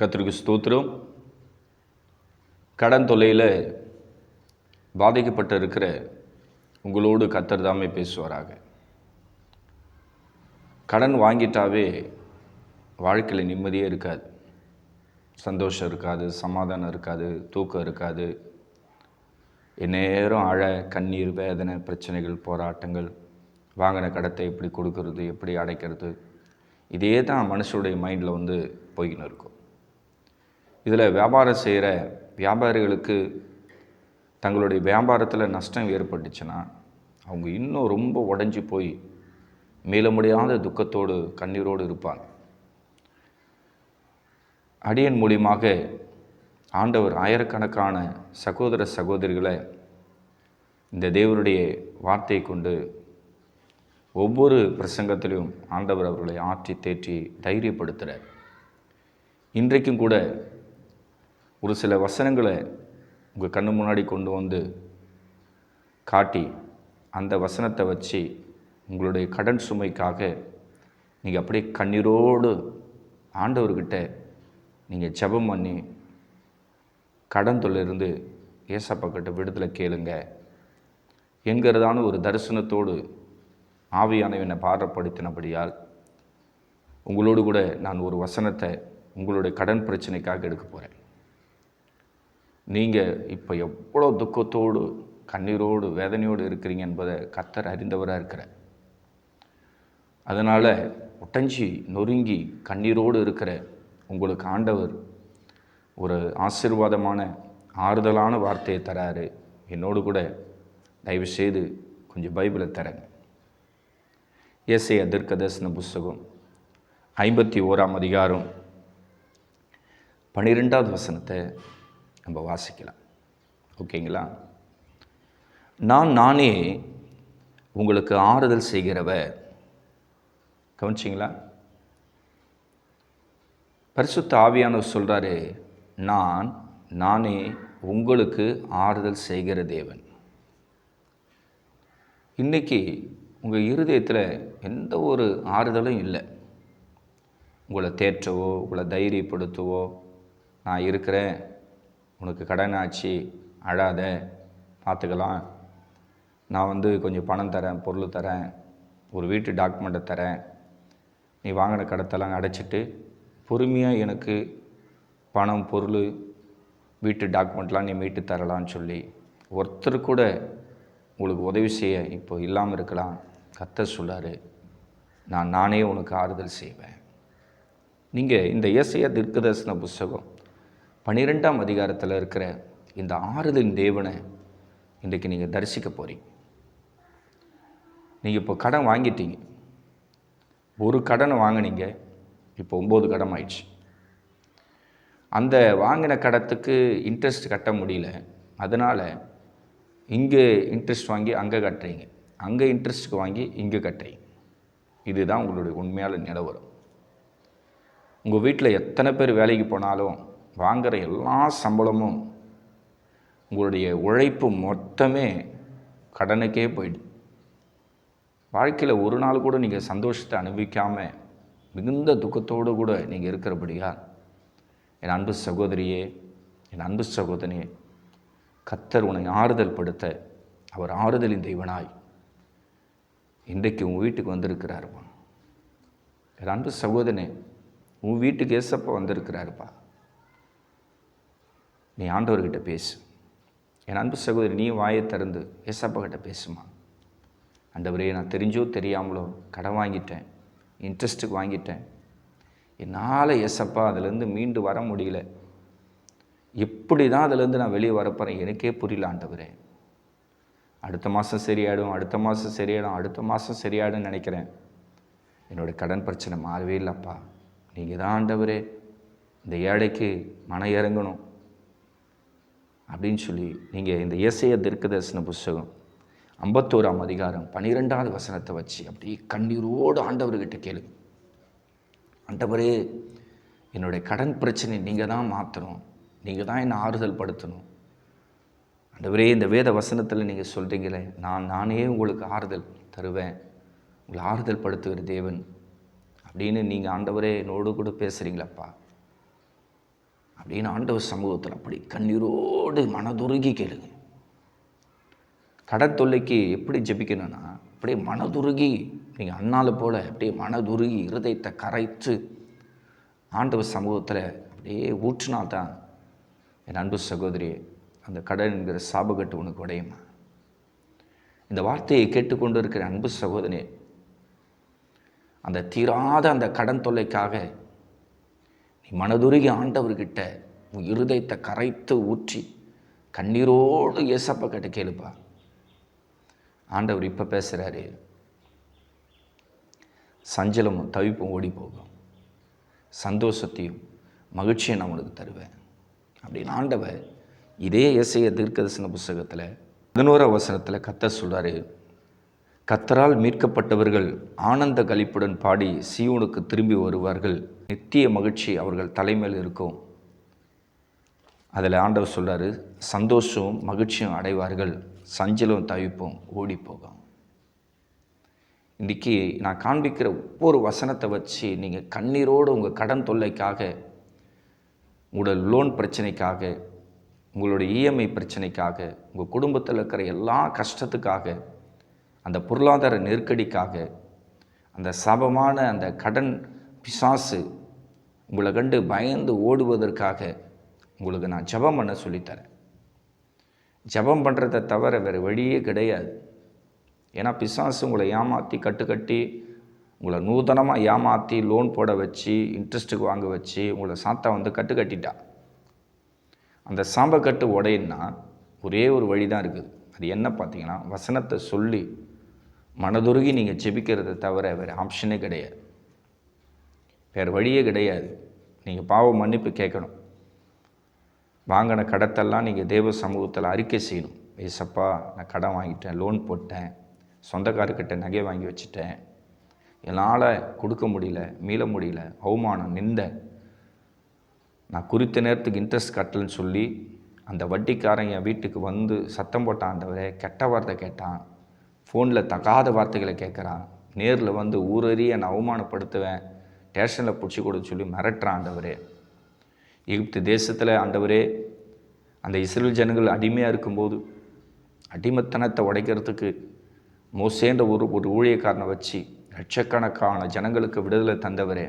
கத்திரிக்கு ஸ்தோத்திரம். கடன் தொல்லையில் பாதிக்கப்பட்டு இருக்கிற உங்களோடு கத்தர் தாமே பேசுவாராக. கடன் வாங்கிட்டாவே வாழ்க்கையில் நிம்மதியே இருக்காது. சந்தோஷம் இருக்காது சமாதானம் இருக்காது தூக்கம் இருக்காது. எந்நேரம் அழ கண்ணீர் வேதனை பிரச்சனைகள் போராட்டங்கள் வாங்கின கடத்தை எப்படி கொடுக்கறது எப்படி அடைக்கிறது இதே தான் மனுஷனுடைய மைண்டில் வந்து போய்கின்னு இருக்கும். இதில் வியாபாரம் செய்கிற வியாபாரிகளுக்கு தங்களுடைய வியாபாரத்தில் நஷ்டம் ஏற்பட்டுச்சுன்னா அவங்க இன்னும் ரொம்ப உடஞ்சி போய் மீள முடியாத துக்கத்தோடு கண்ணீரோடு இருப்பாங்க. அடியன் மூலியமாக ஆண்டவர் ஆயிரக்கணக்கான சகோதர சகோதரிகளை இந்த தேவருடைய வார்த்தையை கொண்டு ஒவ்வொரு பிரசங்கத்திலையும் ஆண்டவர் அவர்களை ஆற்றி தேற்றி தைரியப்படுத்துகிறார் இன்றைக்கும் கூட ஒரு சில வசனங்களை உங்கள் கண்ணு முன்னாடி கொண்டு வந்து காட்டி அந்த வசனத்தை வச்சு உங்களுடைய கடன் சுமைக்காக நீங்கள் அப்படியே கண்ணீரோடு ஆண்டவர்கிட்ட நீங்கள் ஜெபம் பண்ணி கடன் தொழிலிருந்து ஏசப்பா கிட்ட விடுதலை கேளுங்க என்கிறதான ஒரு தரிசனத்தோடு ஆவியானவனை பாரப்படுத்தினபடியால் உங்களோடு கூட நான் ஒரு வசனத்தை உங்களுடைய கடன் பிரச்சனைக்காக எடுக்க போகிறேன் நீங்கள் இப்போ எவ்வளோ துக்கத்தோடு கண்ணீரோடு வேதனையோடு இருக்கிறீங்க என்பதை கத்தர் அறிந்தவராக இருக்கிறார். அதனால் உட்டஞ்சி நொறுங்கி கண்ணீரோடு இருக்கிற உங்களுக்கு ஆண்டவர் ஒரு ஆசீர்வாதமான ஆறுதலான வார்த்தையை தராரு. என்னோடு கூட தயவு செய்து கொஞ்சம் பைபிளை தரேங்க. ஏசைய தீர்க்கதர்சன புஸ்தகம் ஐம்பத்தி ஓராம் அதிகாரம் பன்னிரெண்டாவது வசனத்தை நம்ம வாசிக்கலாம். ஓகேங்களா? நான் நானே உங்களுக்கு ஆறுதல் செய்கிறவ கவனிச்சிங்களா? பரிசுத்த ஆவியானவர் சொல்கிறாரு நான் நானே உங்களுக்கு ஆறுதல் செய்கிற தேவன். இன்றைக்கி உங்கள் இருதயத்தில் எந்த ஒரு ஆறுதலும் இல்லை. உங்களை தேற்றவோ உங்களை தைரியப்படுத்தவோ நான் இருக்கிறேன். உனக்கு கடன் ஆச்சு அழாத பார்த்துக்கலாம். நான் வந்து கொஞ்சம் பணம் தரேன் பொருள் தரேன் ஒரு வீட்டு டாக்குமெண்ட்டை தரேன். நீ வாங்கின கடத்தெல்லாம் அடைச்சிட்டு பொறுமையாக எனக்கு பணம் பொருள் வீட்டு டாக்குமெண்ட்லாம் நீ மீட்டு தரலான்னு சொல்லி ஒருத்தர் கூட உங்களுக்கு உதவி செய்ய இப்போ இல்லாமல் இருக்கலாம். கத்த சொல்லார் நான் நானே உனக்கு ஆறுதல் செய்வேன். நீங்கள் இந்த இயேசைய தீர்க்கதர்சன புஸ்தகம் பன்னிரெண்டாம் அதிகாரத்தில் இருக்கிற இந்த ஆறுதலின் தேவனை இன்றைக்கு நீங்கள் தரிசிக்க போகிறீங்க நீங்கள் இப்போ கடன் வாங்கிட்டீங்க. ஒரு கடனை வாங்கினீங்க. இப்போ ஒம்பது கடன் ஆயிடுச்சு. அந்த வாங்கின கடத்துக்கு இன்ட்ரெஸ்ட் கட்ட முடியல. அதனால் இங்கே இன்ட்ரெஸ்ட் வாங்கி அங்கே கட்டுறீங்க. அங்கே இன்ட்ரெஸ்ட்டுக்கு வாங்கி இங்கே கட்டுறீங்க. இதுதான் உங்களுடைய உண்மையான நிலவரம். உங்கள் வீட்டில் எத்தனை பேர் வேலைக்கு போனாலும் வாங்குகிற எல்லா சம்பளமும் உங்களுடைய உழைப்பு மொத்தமே கடனுக்கே போயிடுது. வாழ்க்கையில் ஒரு நாள் கூட நீங்கள் சந்தோஷத்தை அனுபவிக்காமல் மிகுந்த துக்கத்தோடு கூட நீங்கள் இருக்கிறபடியா என் அன்பு சகோதரியே என் அன்பு சகோதரியே கத்தர் உன்னை ஆறுதல் படுத்த அவர் ஆறுதலின் தெய்வனாய் இன்றைக்கு உன் வீட்டுக்கு வந்திருக்கிறாருப்பா. என் அன்பு சகோதரனே உன் வீட்டுக்கு ஏசப்பா வந்திருக்கிறாருப்பா. நீ ஆண்டவர்கிட்ட பேசு. என் அன்பு சகோதரி நீ வாயை திறந்து ஏசப்பாக்கிட்ட பேசுமா? ஆண்டவரே நான் தெரிஞ்சோ தெரியாமலோ கடன் வாங்கிட்டேன் இன்ட்ரெஸ்ட்டுக்கு வாங்கிட்டேன். என்னால் ஏசப்பா அதுலேருந்து மீண்டு வர முடியல. எப்படி தான் அதுலேருந்து நான் வெளியே வரப்போகிறேன் எனக்கே புரியல ஆண்டவரே. அடுத்த மாதம் சரியாயிடும் அடுத்த மாதம் சரியாயிடும் அடுத்த மாதம் சரியாயிடும் நினைக்கிறேன். என்னோடய கடன் பிரச்சனை மாறவே இல்லைப்பா. நீங்கள் தான் ஆண்டவரே இந்த ஏழைக்கு மன இறங்கணும். அப்படின்னு சொல்லி நீங்கள் இந்த இயேசைய தீர்க்க தரிசன புஸ்தகம் ஐம்பத்தோராம் அதிகாரம் பன்னிரெண்டாவது வசனத்தை வச்சு அப்படியே கண்ணீரோடு ஆண்டவர்கிட்ட கேளுங்க ஆண்டவரே என்னுடைய கடன் பிரச்சனை நீங்கள் தான் மாற்றணும் நீங்கள் தான் என்னை ஆறுதல் படுத்தணும். ஆண்டவரே இந்த வேத வசனத்தில் நீங்கள் சொல்கிறீங்களே நான் நானே உங்களுக்கு ஆறுதல் தருவேன். உங்களை ஆறுதல் படுத்துகிற தேவன் அப்படின்னு நீங்கள் ஆண்டவரே என்னோடு கூட பேசுகிறீங்களப்பா அப்படின்னு ஆண்டவர் சமூகத்தில் அப்படி கண்ணீரோடு மனதுருகி கேளுங்க. கடன் தொல்லைக்கு எப்படி ஜெபிக்கணும்னா அப்படியே மனதுருகி நீங்கள் அண்ணால் போல் அப்படியே மனதுருகி இருதயத்தை கரைத்து ஆண்டவர் சமூகத்தில் அப்படியே ஊற்றினா தான் என் அன்பு சகோதரி அந்த கடன் என்கிற சாபகட்டு உனக்கு உடையுமா? இந்த வார்த்தையை கேட்டுக்கொண்டு இருக்கிற அன்பு சகோதரனே அந்த தீராத அந்த கடன் தொல்லைக்காக மனதுருகி ஆண்டவர்கிட்ட உன் இருதயத்தை கரைத்து ஊற்றி கண்ணீரோடு ஏசப்பா கிட்ட கேளுப்பா. ஆண்டவர் இப்போ பேசுகிறாரு சஞ்சலமும் தவிப்பும் ஓடி போகும் சந்தோஷத்தையும் மகிழ்ச்சியும் நான் உனக்கு தருவேன். அப்படின்னு ஆண்டவர் இதே இசைய தீர்க்கதர்சன புஸ்தகத்தில் பதினோரா வசனத்தில் கத்த சொல்கிறாரு கத்தரால் மீட்கப்பட்டவர்கள் ஆனந்த கழிப்புடன் பாடி சியோனுக்கு திரும்பி வருவார்கள். நித்திய மகிழ்ச்சி அவர்கள் தலைமையில் இருக்கும். அதில் ஆண்டவர் சொல்கிறார் சந்தோஷம் மகிழ்ச்சியும் அடைவார்கள் சஞ்சலம் தவிப்போம் ஓடி போகும் இன்றைக்கி நான் காண்பிக்கிற ஒவ்வொரு வசனத்தை வச்சு நீங்கள் கண்ணீரோடு உங்கள் கடன் தொல்லைக்காக உங்களோட லோன் பிரச்சனைக்காக உங்களுடைய இஎம்ஐ பிரச்சனைக்காக உங்கள் குடும்பத்தில் இருக்கிற எல்லா கஷ்டத்துக்காக அந்த பொருளாதார நெருக்கடிக்காக அந்த சபமான அந்த கடன் பிசாசு உங்களை கண்டு பயந்து ஓடுவதற்காக உங்களுக்கு நான் ஜெபம் பண்ண சொல்லித்தரேன். ஜெபம் பண்ணுறதை தவிர வேறு வழியே கிடையாது. ஏன்னா பிசாசு உங்களை ஏமாற்றி கட்டுக்கட்டி உங்களை நூதனமாக ஏமாற்றி லோன் போட வச்சு இன்ட்ரெஸ்ட்டுக்கு வாங்க வச்சு உங்களை சாத்தா வந்து கட்டு கட்டிட்டா அந்த சாம்பக்கட்டு உடையின்னா ஒரே ஒரு வழி தான் இருக்குது. அது என்ன பார்த்தீங்கன்னா வசனத்தை சொல்லி மனதுருகி நீங்கள் ஜெபிக்கிறத தவிர வேறு ஆப்ஷனே கிடையாது. வேறு வழியே கிடையாது. நீங்கள் பாவ மன்னிப்பு கேட்கணும். வாங்கின கடத்தெல்லாம் நீங்கள் தேவ சமூகத்தில் அறிக்கை செய்யணும். ஏசப்பா நான் கடன் வாங்கிட்டேன் லோன் போட்டேன் சொந்தக்காரர்கிட்ட நகை வாங்கி வச்சுட்டேன். என்னால் கொடுக்க முடியல மீள முடியல அவமானம் நிந்த. நான் குறித்த நேரத்துக்கு இன்ட்ரெஸ்ட் கட்டலன்னு சொல்லி அந்த வட்டிக்காரன் என் வீட்டுக்கு வந்து சத்தம் போட்டான். ஆண்டவரே கெட்ட வார்த்தை கேட்டான். ஃபோனில் தகாத வார்த்தைகளை கேட்குறான். நேரில் வந்து ஊரறிய என்னை அவமானப்படுத்துவேன். ஸ்டேஷனில் பிடிச்சி கொடுக்க சொல்லி மிரட்டுறான் ஆண்டவரே. எகிப்து தேசத்தில் ஆண்டவரே அந்த இஸ்ரேல் ஜனங்கள் அடிமையாக இருக்கும்போது அடிமைத்தனத்தை உடைக்கிறதுக்கு மோசேன்ற ஒரு ஒரு ஊழியக்காரனை வச்சு லட்சக்கணக்கான ஜனங்களுக்கு விடுதலை தந்தவரே.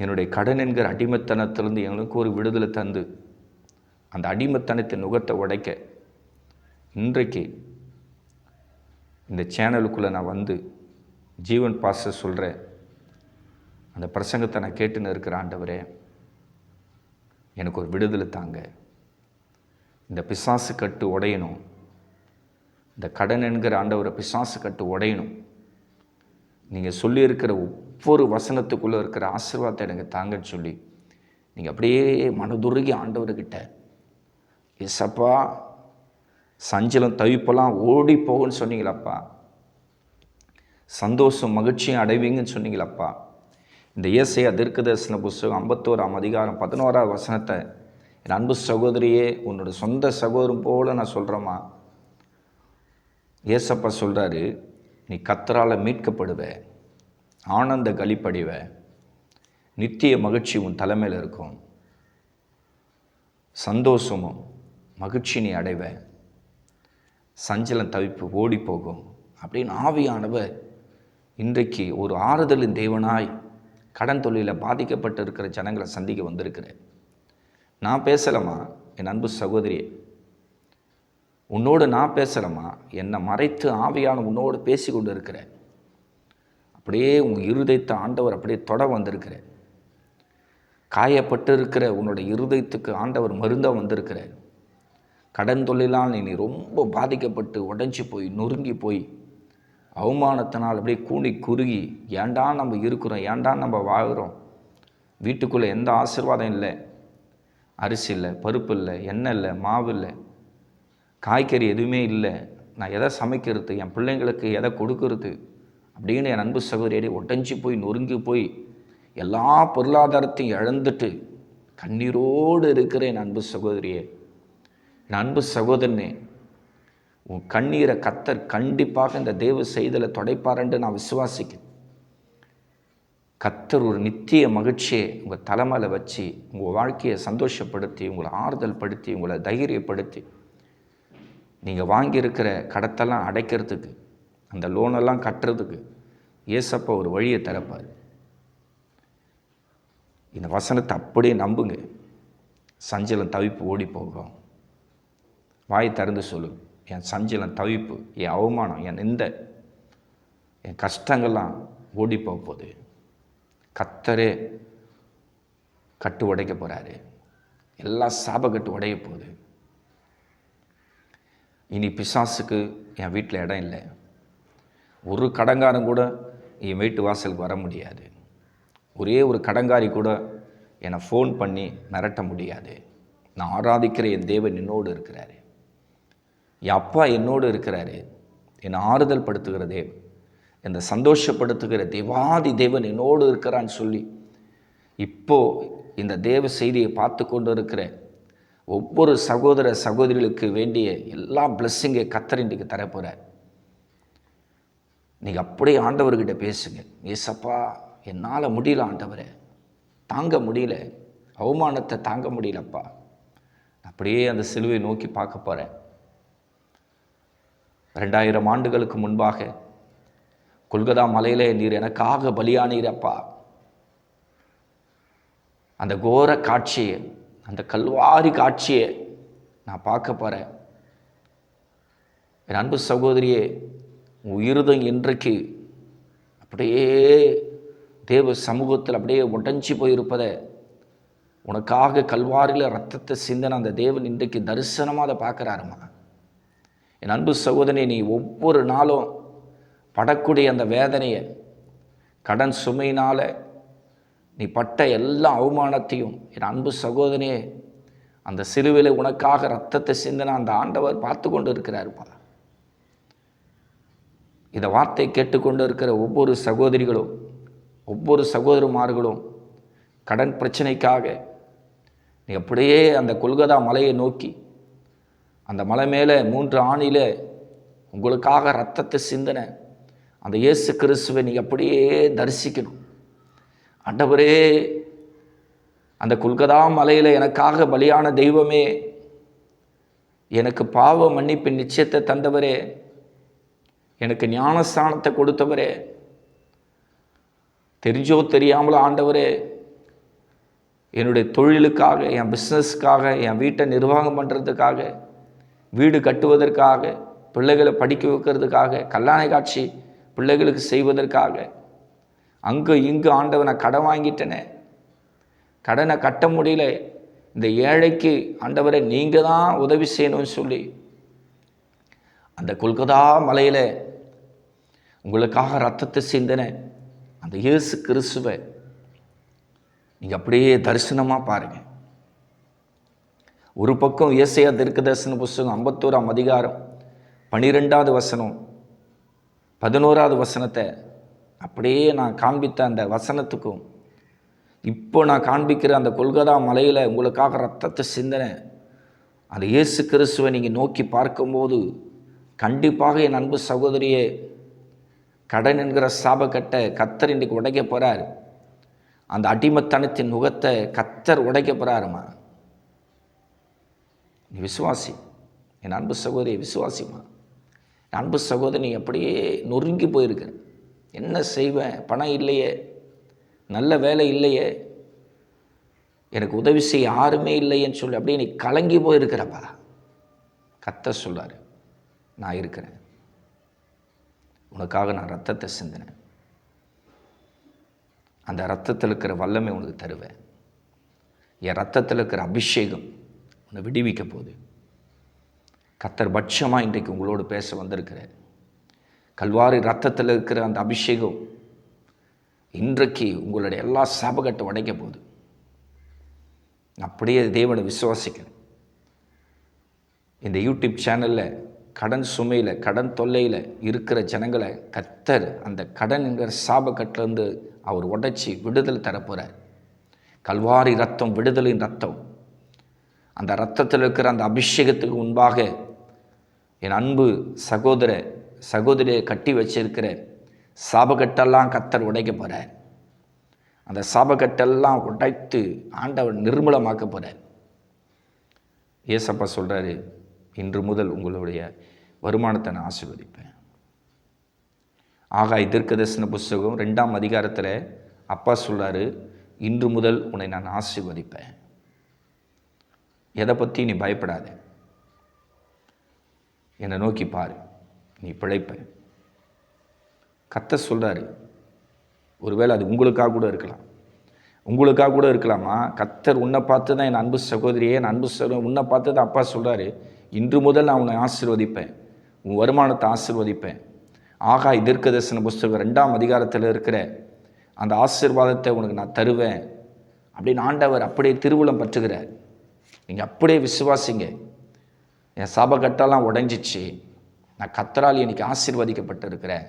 என்னுடைய கடன் என்கிற அடிமத்தனத்திலிருந்து எங்களுக்கு ஒரு விடுதலை தந்து அந்த அடிமைத்தனத்தின் நுகத்தை உடைக்க இன்றைக்கு இந்த சேனலுக்குள்ளே நான் வந்து ஜீவன் பாச சொல்கிற அந்த பிரசங்கத்தை நான் கேட்டுன்னு இருக்கிற ஆண்டவரே எனக்கு ஒரு விடுதலை தாங்க. இந்த பிசாசு கட்டு உடையணும். இந்த கடன் என்கிற ஆண்டவரை பிசாசு கட்டு உடையணும். நீங்கள் சொல்லியிருக்கிற ஒவ்வொரு வசனத்துக்குள்ளே இருக்கிற ஆசீர்வாதத்தை எனக்கு தாங்கன்னு சொல்லி நீங்கள் அப்படியே மனதுருகி ஆண்டவர்கிட்ட எசப்பா சஞ்சலம் தவிப்பெல்லாம் ஓடி போகுன்னு சொன்னீங்களப்பா. சந்தோஷம் மகிழ்ச்சியும் அடைவீங்கன்னு சொன்னீங்களப்பா. இந்த இயேசையா தீர்க்கதரிசன புஸ்தகம் ஐம்பத்தோராம் அதிகாரம் பதினோராவது வசனத்தை என் அன்பு சகோதரியே உன்னோட சொந்த சகோதரம் போல நான் சொல்கிறேம்மா ஏசப்பா சொல்கிறாரு நீ கத்தரால் மீட்கப்படுவ ஆனந்த களிப்படிவ நித்திய மகிழ்ச்சி உன் தலைமையில் இருக்கும். சந்தோஷமும் மகிழ்ச்சி நீ அடைவ. சஞ்சலம் தவிப்பு ஓடி போகும் அப்படின்னு ஆவியானவர் இன்றைக்கு ஒரு ஆறுதலின் தேவனாய் கடன் தொழிலில் பாதிக்கப்பட்டு இருக்கிற ஜனங்களை சந்திக்க வந்திருக்கிறேன் நான் பேசலாமா என் அன்பு சகோதரியே. உன்னோடு நான் பேசலாமா என்னை மறைத்து ஆவியான உன்னோடு பேசி கொண்டு இருக்கிறேன் அப்படியே உங்கள் இருதயத்தை ஆண்டவர் அப்படியே தொட வந்திருக்கிறேன் காயப்பட்டு இருக்கிற உன்னோட இருதயத்துக்கு ஆண்டவர் மருந்தாக வந்திருக்கிறார். கடன் தொழிலால் நீ ரொம்ப பாதிக்கப்பட்டு உடஞ்சி போய் நொறுங்கி போய் அவமானத்தினால் அப்படியே கூணி குறுகி ஏண்டா நம்ம இருக்கிறோம் ஏண்டா நம்ம வாழ்கிறோம்? வீட்டுக்குள்ளே எந்த ஆசீர்வாதம் இல்லை. அரிசி இல்லை பருப்பு இல்லை எண்ணெய் இல்லை மாவு இல்லை. காய்கறி எதுவுமே இல்லை. நான் எதை சமைக்கிறது என் பிள்ளைங்களுக்கு எதை கொடுக்கறது? அப்படின்னு என் அன்பு சகோதரியடி உடஞ்சி போய் நொறுங்கி போய் எல்லா பொருளாதாரத்தையும் இழந்துட்டு கண்ணீரோடு இருக்கிற என் அன்பு சகோதரியை. அன்பு சகோதரனே உன் கண்ணீரை கத்தர் கண்டிப்பாக இந்த தேவ செய்தலை தொடைப்பாருன்னு நான் விசுவாசிக்கிறேன். கத்தர் ஒரு நித்திய மகிழ்ச்சியை உங்கள் தலைமையில் வச்சு உங்கள் வாழ்க்கையை சந்தோஷப்படுத்தி உங்களை ஆறுதல் படுத்தி உங்களை தைரியப்படுத்தி நீங்கள் வாங்கியிருக்கிற கடத்தெல்லாம் அடைக்கிறதுக்கு அந்த லோனெல்லாம் கட்டுறதுக்கு ஏசப்பா ஒரு வழியை திறப்பார் இந்த வசனத்தை அப்படியே நம்புங்க. சஞ்சலம் தவிப்பு ஓடி போகும் வாய் திறந்து சொல்லு. என் சஞ்சலம் தவிப்பு என் அவமானம் என் நிந்த என் கஷ்டங்கள்லாம் ஓடி போக போகுது. கத்தரே கட்டு உடைக்க போகிறாரு எல்லா சாபக்கட்டு உடைய போகுது. இனி பிசாசுக்கு என் வீட்டில் இடம் இல்லை. ஒரு கடங்காரன் கூட என் வீட்டு வாசலுக்கு வர முடியாது. ஒரே ஒரு கடங்காரி கூட என்னை ஃபோன் பண்ணி மிரட்ட முடியாது. நான் ஆராதிக்கிற என் தேவன் என்னோடு இருக்கிறாரு. என் அப்பா என்னோடு இருக்கிறாரு. என்னை ஆறுதல் படுத்துகிற தேவன். என்னை சந்தோஷப்படுத்துகிற தேவாதி தேவன் என்னோடு இருக்கிறான்னு சொல்லி இப்போது இந்த தேவ செய்தியை பார்த்து கொண்டு இருக்கிற ஒவ்வொரு சகோதர சகோதரிகளுக்கு வேண்டிய எல்லா பிளஸ்ஸிங்கை கத்தர் இன்றைக்கு தரப்போகிறார் நீங்கள் அப்படியே ஆண்டவர்கிட்ட பேசுங்க. ஏசப்பா என்னால் முடியல ஆண்டவரே. தாங்க முடியல. அவமானத்தை தாங்க முடியலப்பா. அப்படியே அந்த சிலுவை நோக்கி பார்க்க போகிறேன் ரெண்டாயிரம் ஆண்டுகளுக்கு முன்பாக கொல்கதா மலையிலே நீர் எனக்காக பலியானீரப்பா அந்த கோர காட்சியை அந்த கல்வாரி காட்சியை நான் பார்க்க போகிறேன் என் அன்பு சகோதரியே உயிருதம் இன்றைக்கு அப்படியே தேவ சமூகத்தில் அப்படியே உடஞ்சி போயிருப்பதை உனக்காக கல்வாரியில் ரத்தத்தை சிந்தன அந்த தேவன் இன்றைக்கு தரிசனமாக அதை பார்க்குறாருமா என் அன்பு சகோதரி நீ ஒவ்வொரு நாளும் படக்கூடிய அந்த வேதனையை கடன் சுமையினால் நீ பட்ட எல்லா அவமானத்தையும் என் அன்பு சகோதரியே அந்த சிறுவிலை உனக்காக ரத்தத்தை சிந்தின அந்த ஆண்டவர் பார்த்து கொண்டு இருக்கிறாருப்பா இந்த வார்த்தை கேட்டுக்கொண்டு இருக்கிற ஒவ்வொரு சகோதரிகளும் ஒவ்வொரு சகோதரிமார்களும் கடன் பிரச்சனைக்காக நீ அப்படியே அந்த கொல்கதா மலையை நோக்கி அந்த மலை மேலே மூன்று ஆணியில் உங்களுக்காக ரத்தத்தை சிந்தின அந்த இயேசு கிறிஸ்துவை நீங்கள் அப்படியே தரிசிக்கணும். அண்டவரே அந்த கொல்கதா மலையில் எனக்காக பலியான தெய்வமே எனக்கு பாவ மன்னிப்பின் நிச்சயத்தை தந்தவரே எனக்கு ஞானஸ்தானத்தை கொடுத்தவரே தெரிஞ்சோ தெரியாமலோ ஆண்டவரே என்னுடைய தொழிலுக்காக என் பிஸ்னஸ்க்காக என் வீட்டை நிர்வாகம் பண்ணுறதுக்காக வீடு கட்டுவதற்காக பிள்ளைகளை படிக்க வைக்கிறதுக்காக கல்லாணை காட்சி பிள்ளைகளுக்கு செய்வதற்காக. அங்கே இங்கு ஆண்டவனை கடன் வாங்கிட்டேனே. கடனை கட்ட முடியல. இந்த ஏழைக்கு ஆண்டவரை நீங்கள் தான் உதவி செய்யணும்னு சொல்லி. அந்த கொல்கதா மலையில் உங்களுக்காக ரத்தத்தை சிந்தன அந்த இயேசு கிறிஸ்துவை நீங்கள் அப்படியே தரிசனமாக பாருங்கள் ஒரு பக்கம் இயேசையா தெற்கு தரிசன புஸ்தகம் ஐம்பத்தோராம் அதிகாரம் பனிரெண்டாவது வசனம் பதினோராவது வசனத்தை அப்படியே நான் காண்பித்த அந்த வசனத்துக்கும் இப்போ நான் காண்பிக்கிற அந்த கொல்கதா மலையில் உங்களுக்காக ரத்தத்தை சிந்தனை அந்த இயேசு கிறிஸ்துவை நீங்கள் நோக்கி பார்க்கும்போது கண்டிப்பாக என் அன்பு சகோதரியே கடன் என்கிற சாபக்கட்டை கத்தர் இன்றைக்கு உடைக்க போகிறார் அந்த அடிமத்தனத்தின் முகத்தை கத்தர் உடைக்க போகிறாருமா நீ விசுவாசி. என் அன்பு சகோதரி விசுவாசிமா என் அன்பு சகோதரி நீ அப்படியே நொறுங்கி போயிருக்க. என்ன செய்வேன்? பணம் இல்லையே. நல்ல வேலை இல்லையே. எனக்கு உதவி செய்ய யாருமே இல்லையேன்னு சொல்லி அப்படியே நீ கலங்கி போயிருக்கிறப்பா. கத்த சொல்லார் நான் இருக்கிறேன். உனக்காக நான் ரத்தத்தை சிந்தினேன். அந்த ரத்தத்தில் இருக்கிற வல்லமை உனக்கு தருவேன். என் ரத்தத்தில் இருக்கிற அபிஷேகம் உன்னை விடுவிக்க போகுது. கத்தர் பட்சமாக இன்றைக்கு உங்களோடு பேச வந்திருக்கிறார். கல்வாரி ரத்தத்தில் இருக்கிற அந்த அபிஷேகம் இன்றைக்கு உங்களுடைய எல்லா சாபகட்டை உடைக்க போகுது. அப்படியே தேவனை விசுவாசிக்கிறேன் இந்த யூடியூப் சேனலில் கடன் சுமையில் கடன் தொல்லையில் இருக்கிற ஜனங்களை கத்தர் அந்த கடன் என்கிற சாபக்கட்டிலேருந்து அவர் உடைச்சி விடுதலை தரப்போகிறார் கல்வாரி ரத்தம் விடுதலின் ரத்தம். அந்த ரத்தத்தில் இருக்கிற அந்த அபிஷேகத்துக்கு முன்பாக என் அன்பு சகோதர சகோதரியை கட்டி வச்சிருக்கிற சாபக்கட்டெல்லாம் கத்தர் உடைக்க போகிறார் அந்த சாபக்கட்டெல்லாம் உடைத்து ஆண்டவர் நிர்மூலமாக்க போகிறார் ஏசப்பா சொல்கிறாரு இன்று முதல் உங்களுடைய வருமானத்தை நான் ஆசீர்வதிப்பேன். ஆகாய் தீர்க்கதரிசன புஸ்தகம் ரெண்டாம் அதிகாரத்தில் அப்பா சொல்கிறாரு இன்று முதல் உன்னை நான் ஆசீர்வதிப்பேன். எதை பற்றி நீ பயப்படாத. என்னை நோக்கி பாரு நீ பிழைப்ப. கத்த சொல்கிறாரு ஒருவேளை அது உங்களுக்காக கூட இருக்கலாம். உங்களுக்காக கூட இருக்கலாமா? கத்தர் உன்னை பார்த்து தான் என் அன்பு சகோதரியே என் அன்பு சகோதரி உன்னை பார்த்து தான் அப்பா சொல்கிறாரு இன்று முதல் நான் உன்னை ஆசிர்வதிப்பேன் உன் வருமானத்தை ஆசிர்வதிப்பேன். ஆகா இதற்க தரிசன புஸ்தகம் ரெண்டாம் அதிகாரத்தில் இருக்கிற அந்த ஆசீர்வாதத்தை உனக்கு நான் தருவேன் அப்படின்னு ஆண்டவர் அப்படியே திருவுளம் பற்றுகிறார். நீங்கள் அப்படியே விசுவாசிங்க. என் சாபக்கட்டெல்லாம் உடைஞ்சிச்சு. நான் கத்தரால் இன்றைக்கி ஆசீர்வதிக்கப்பட்டிருக்கிறேன்.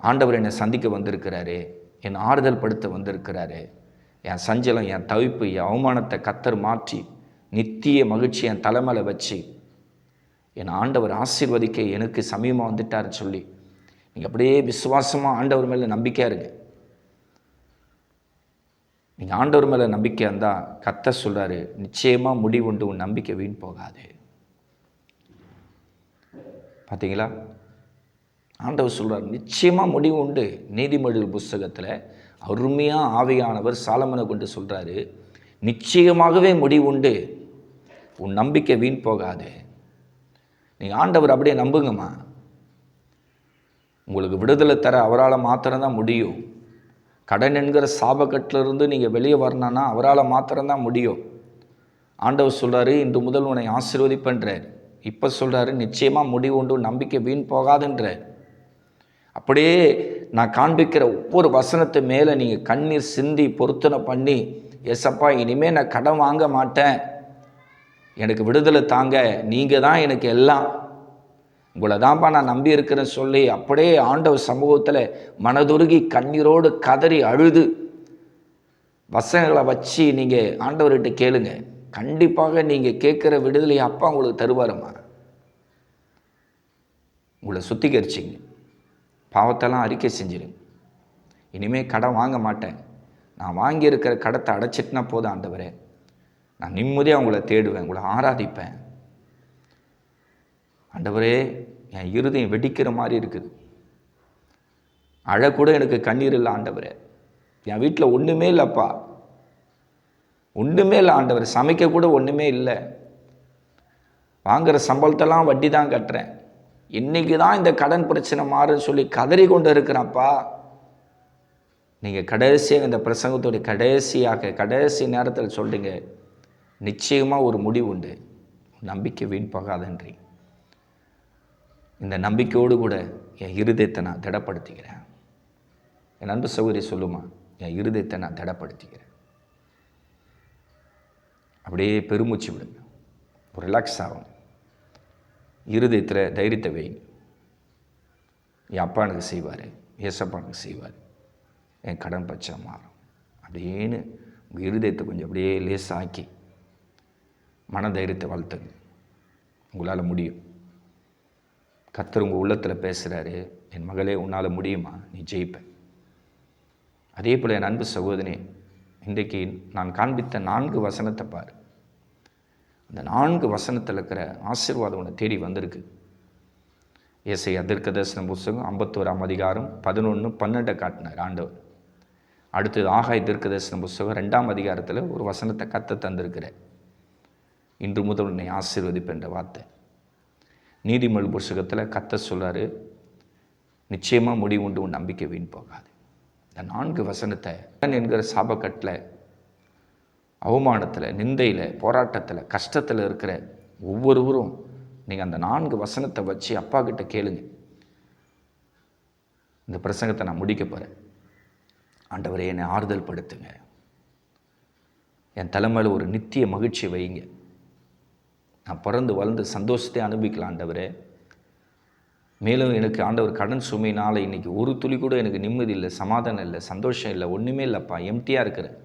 ஆண்டவர் என்னை சந்திக்க வந்திருக்கிறாரு. என் ஆறுதல் படுத்த வந்திருக்கிறாரு. என் சஞ்சலம் என் தவிப்பு என் அவமானத்தை கத்தர் மாற்றி நித்திய மகிழ்ச்சி என் தலைமையில் வச்சு என் ஆண்டவர் ஆசீர்வதிக்க எனக்கு சமீபமாக வந்துட்டார் சொல்லி நீங்கள் அப்படியே விசுவாசமாக ஆண்டவர் மேலே நம்பிக்கையாக இருங்க. நீங்கள் ஆண்டவர் மேலே நம்பிக்கை இருந்தால் கத்த சொல்கிறாரு நிச்சயமாக முடிவுண்டு உன் நம்பிக்கை வீண் போகாது. பார்த்தீங்களா ஆண்டவர் சொல்கிறார் நிச்சயமாக முடிவு உண்டு. நீதிமொழிகள் புஸ்தகத்தில் அருமையாக ஆவியானவர் சாலமனை கொண்டு சொல்கிறாரு நிச்சயமாகவே முடிவு உண்டு உன் நம்பிக்கை வீண் போகாது. நீங்கள் ஆண்டவர் அப்படியே நம்புங்கம்மா. உங்களுக்கு விடுதலை தர அவரால் மாத்திரம்தான் முடியும். கடன் என்கிற சாபக்கட்டிலிருந்து நீங்கள் வெளியே வரணும்னா அவரால் மாத்திரம்தான் முடியும். ஆண்டவர் சொல்கிறாரு இன்று முதல் உன்னை ஆசீர்வதிப்பன்றார். இப்போ சொல்கிறாரு நிச்சயமாக முடிவு உண்டு நம்பிக்கை வீண் போகாதுன்றார். அப்படியே நான் காண்பிக்கிற ஒவ்வொரு வசனத்து மேலே நீங்கள் கண்ணீர் சிந்தி பொருத்தனை பண்ணி எஸ்அப்பா இனிமேல் நான் கடன் வாங்க மாட்டேன். எனக்கு விடுதலை தாங்க நீங்கள் தான் எனக்கு எல்லாம். உங்களை தான்ப்பா நான் நம்பி இருக்கிறேன்னு சொல்லி அப்படியே ஆண்டவர் சமூகத்தில் மனதுருகி கண்ணீரோடு கதறி அழுது. வசனங்களை வச்சு நீங்கள் ஆண்டவர்கிட்ட கேளுங்க. கண்டிப்பாக நீங்கள் கேட்குற விடுதலையை அப்பா உங்களுக்கு தருவாரம்மா. உங்களை சுத்திகரிச்சிங்க. பாவத்தெல்லாம் அறிக்கை செஞ்சிருங்க இனிமேல் கடன் வாங்க மாட்டேன். நான் வாங்கியிருக்கிற கடத்தை அடைச்சிட்டுனா போதும் ஆண்டவரே. நான் நிம்மதியாக உங்களை தேடுவேன் உங்களை ஆராதிப்பேன். ஆண்டவரே என் இருதயம் வெடிக்கிற மாதிரி இருக்குது. அழக்கூட எனக்கு கண்ணீர் இல்லை ஆண்டவரே. என் வீட்டில் ஒன்றுமே இல்லைப்பா. ஒன்றுமே இல்லை ஆண்டவர். சமைக்க கூட ஒன்றுமே இல்லை. வாங்குகிற சம்பளத்தெல்லாம் வட்டி தான் கட்டுறேன். இன்றைக்கி தான் இந்த கடன் பிரச்சனை மாறுன்னு சொல்லி கதறி கொண்டு இருக்கிறான்ப்பா. நீங்கள் கடைசியாக இந்த பிரசங்கத்துடைய கடைசியாக கடைசி நேரத்தில் சொல்கிறீங்க நிச்சயமாக ஒரு முடிவு உண்டு. நம்பிக்கை வீண் போகாதன்றீங்க இந்த நம்பிக்கையோடு கூட என் இருதயத்தை நான் திடப்படுத்திக்கிறேன். என் அன்பு சௌகரி சொல்லுமா என் இருதயத்தை நான் திடப்படுத்திக்கிறேன். அப்படியே பெருமூச்சு விடுங்க. ஒரு ரிலாக்ஸ் ஆகும் இருதயத்தில் தைரியத்தை வைங்க என் அப்பா எனக்கு செய்வார் ஏசப்பா எனக்கு செய்வார். என் கடன் பச்சை மாறும். அப்படின்னு உங்கள் இருதயத்தை கொஞ்சம் அப்படியே லேசாக்கி மன தைரியத்தை வளர்த்துங்க. உங்களால் முடியும். கத்தர் உங்கள் உள்ளத்தில் பேசுகிறாரு என் மகளே உன்னால் முடியுமா? நீ ஜெயிப்ப அதே போல் என் அன்பு சகோதரி இன்றைக்கு நான் காண்பித்த நான்கு வசனத்தை பார். அந்த நான்கு வசனத்தில் இருக்கிற ஆசீர்வாதம் உன்னை தேடி வந்திருக்கு. இயேசை அதற்கு தரிசன புஸ்தகம் ஐம்பத்தோராம் அதிகாரம் பதினொன்று பன்னெண்டை காட்டினார் ஆண்டவர். அடுத்தது ஆகாய் தீர்க்க தரிசன புஸ்தகம் ரெண்டாம் அதிகாரத்தில் ஒரு வசனத்தை கத்த தந்திருக்கிறார். இன்று முதல் உன்னை ஆசீர்வதிப்பென்ற வார்த்தை. நீதிமொழி புஸ்தகத்தில் கத்த சொல்லார் நிச்சயமாக முடிவு உண்டு உன் நம்பிக்கை வீண் போகாது. இந்த நான்கு வசனத்தை என்கிற சாபக்கட்டில் அவமானத்தில் நிந்தையில் போராட்டத்தில் கஷ்டத்தில் இருக்கிற ஒவ்வொருவரும் நீங்கள் அந்த நான்கு வசனத்தை வச்சு அப்பா கிட்ட கேளுங்க. இந்த பிரசங்கத்தை நான் முடிக்க போகிறேன் ஆண்டவரை என்னை ஆறுதல் படுத்துங்க என் தலைமையில் ஒரு நித்திய மகிழ்ச்சி வைங்க நான் பிறந்து வளர்ந்து சந்தோஷத்தை அனுபவிக்கலாம் ஆண்டவரே. மேலும் எனக்கு ஆண்டவர் கடன் சுமையினால் இன்றைக்கி ஒரு துளி கூட எனக்கு நிம்மதி இல்லை சமாதானம் இல்லை சந்தோஷம் இல்லை ஒன்றுமே இல்லைப்பா. எம்டியாக இருக்கிறேன்.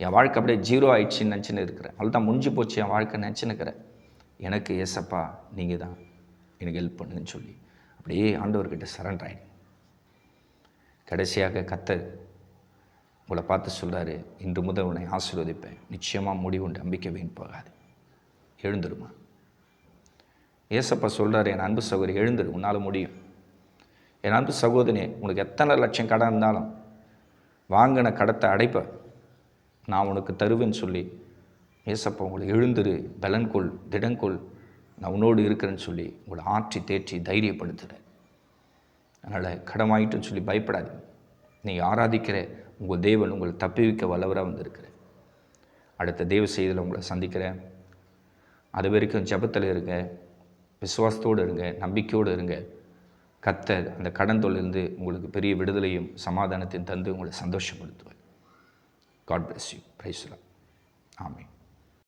என் வாழ்க்கை அப்படியே ஜீரோ ஆயிடுச்சுன்னு நினச்சின்னு இருக்கிறேன். அவள் தான் முடிஞ்சு போச்சு என் வாழ்க்கை நினச்சின்னுக்கிறேன் எனக்கு ஏசப்பா நீங்கள் தான் எனக்கு ஹெல்ப் பண்ணுங்கன்னு சொல்லி. அப்படியே ஆண்டவர்கிட்ட சரண்டர் ஆகிடு கடைசியாக கத்த உங்களை பார்த்து சொல்கிறாரு இன்று முதல் உன்னை ஆசீர்வதிப்பேன். நிச்சயமாக முடிவு நம்பிக்கை வீண் போகாது. எழுந்துருமா? ஏசப்பா சொல்கிறார் என் அன்பு சகோதரி எழுந்துரு உன்னால் முடியும். என் அன்பு சகோதரி உனக்கு எத்தனை லட்சம் கடன் இருந்தாலும் வாங்கின கடத்தை அடைப்ப. நான் உனக்கு தருவேன்னு சொல்லி ஏசப்பா உங்களை எழுந்துரு பலன்கொள் திடங்கொள் நான் உன்னோடு இருக்கிறேன்னு சொல்லி உங்களை ஆற்றி தேற்றி தைரியப்படுத்துகிறேன் அதனால் கடன் சொல்லி பயப்படாது. நீங்கள் ஆராதிக்கிற உங்கள் தேவன் உங்களை தப்பி வைக்க வல்லவராக வந்திருக்கிறேன் அடுத்த தேவ செய்தியில் உங்களை சந்திக்கிறேன். அது வரைக்கும் ஜெபத்தில் இருங்க. விசுவாசத்தோடு இருங்க. நம்பிக்கையோடு இருங்க. கத்த அந்த கடன் தொழிலிருந்து உங்களுக்கு பெரிய விடுதலையும் சமாதானத்தையும் தந்து உங்களை சந்தோஷப்படுத்துவார். God bless you praise the Lord ஆமே